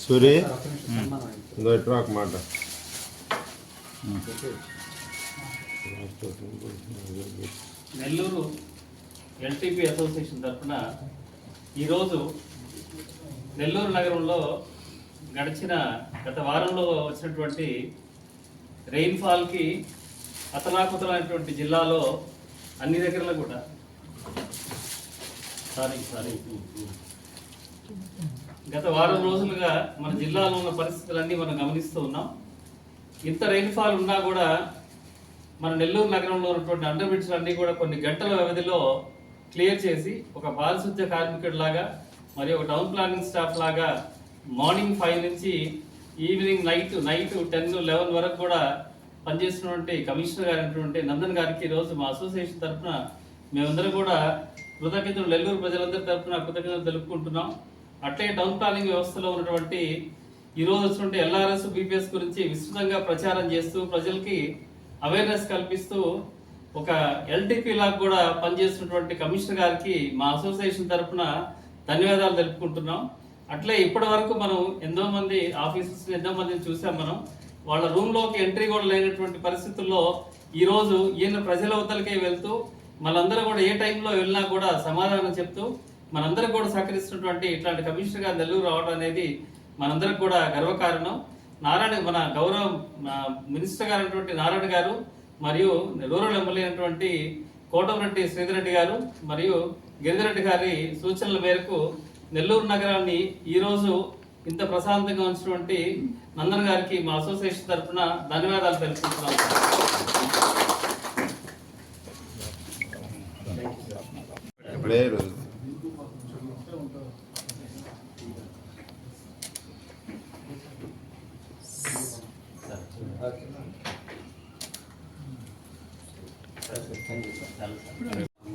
సూరి? ఇంకో మాట. Nellore LTP association తరఫున ఈరోజు నెల్లూరు నగరంలో గడిచిన గత వారంలో వచ్చినటువంటి రెయిన్ఫాల్కి అతలాకుతలైనటువంటి జిల్లాలో అన్ని దగ్గరలో కూడా. సారీ సారీ గత వారం రోజులుగా మన జిల్లాలో ఉన్న పరిస్థితులన్నీ మనం గమనిస్తూ ఉన్నాం. ఇంత రైన్ఫాల్ ఉన్నా కూడా మన నెల్లూరు నగరంలో ఉన్నటువంటి అండర్ బ్రిడ్జ్లన్నీ కూడా కొన్ని గంటల వ్యవధిలో క్లియర్ చేసి ఒక పారిశుద్ధ్య కార్మికుడు లాగా మరియు ఒక టౌన్ ప్లానింగ్ స్టాఫ్ లాగా మార్నింగ్ ఫైవ్ నుంచి evening night night ten eleven వరకు కూడా పనిచేస్తున్నటువంటి కమిషనర్ గారు అయినటువంటి నందన్ గారికి ఈరోజు మా అసోసియేషన్ తరఫున మేమందరం కూడా కృతజ్ఞతలు నెల్లూరు ప్రజలందరి తరఫున కృతజ్ఞతలు తెలుపుకుంటున్నాం. అట్లే టౌన్ ప్లానింగ్ వ్యవస్థలో ఉన్నటువంటి ఈ రోజు వచ్చినటువంటి ఎల్ఆర్ఎస్ బీపీఎస్ గురించి విస్తృతంగా ప్రచారం చేస్తూ ప్రజలకి అవేర్నెస్ కల్పిస్తూ ఒక ఎల్టీపీ లాగా కూడా పనిచేస్తున్నటువంటి కమిషనర్ గారికి మా అసోసియేషన్ తరఫున ధన్యవాదాలు తెలుపుకుంటున్నాం. అట్లే ఇప్పటి వరకు మనం ఎంతో మంది ఆఫీసర్స్ ఎంతో మందిని చూసాం మనం. వాళ్ళ రూమ్లోకి ఎంట్రీ కూడా లేనటువంటి పరిస్థితుల్లో ఈరోజు ఈయన ప్రజల వద్దలకే వెళ్తూ మనందరూ కూడా ఏ టైంలో వెళ్ళినా కూడా సమాధానం చెప్తూ మనందరం కూడా సహకరిస్తున్నటువంటి ఇట్లాంటి కమిషనర్ గారు నెల్లూరు రావడం అనేది మనందరికి కూడా గర్వకారణం. నారాయణ మన గౌరవ మినిస్టర్ గారు అయినటువంటి నారాయణ గారు మరియు రూరల్ ఎమ్మెల్యే అయినటువంటి కోటమిరెడ్డి శ్రీధరెడ్డి గారు మరియు గిరిధరెడ్డి గారి సూచనల మేరకు నెల్లూరు నగరాన్ని ఈరోజు ఇంత ప్రశాంతంగా ఉంచినటువంటి నందన్ గారికి మా అసోసియేషన్ తరఫున ధన్యవాదాలు తెలుపుకుంటున్నాం. ఇప్పుడే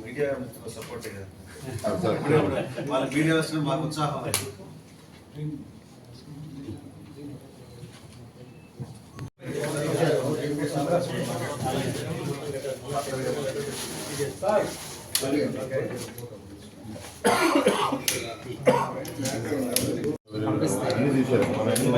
మీడియా సపోర్ట్ కదా అది సార్. వాళ్ళ మీడియా వస్తున్న మాకు ఉత్సాహం అన్ని తీశారు మన అన్ని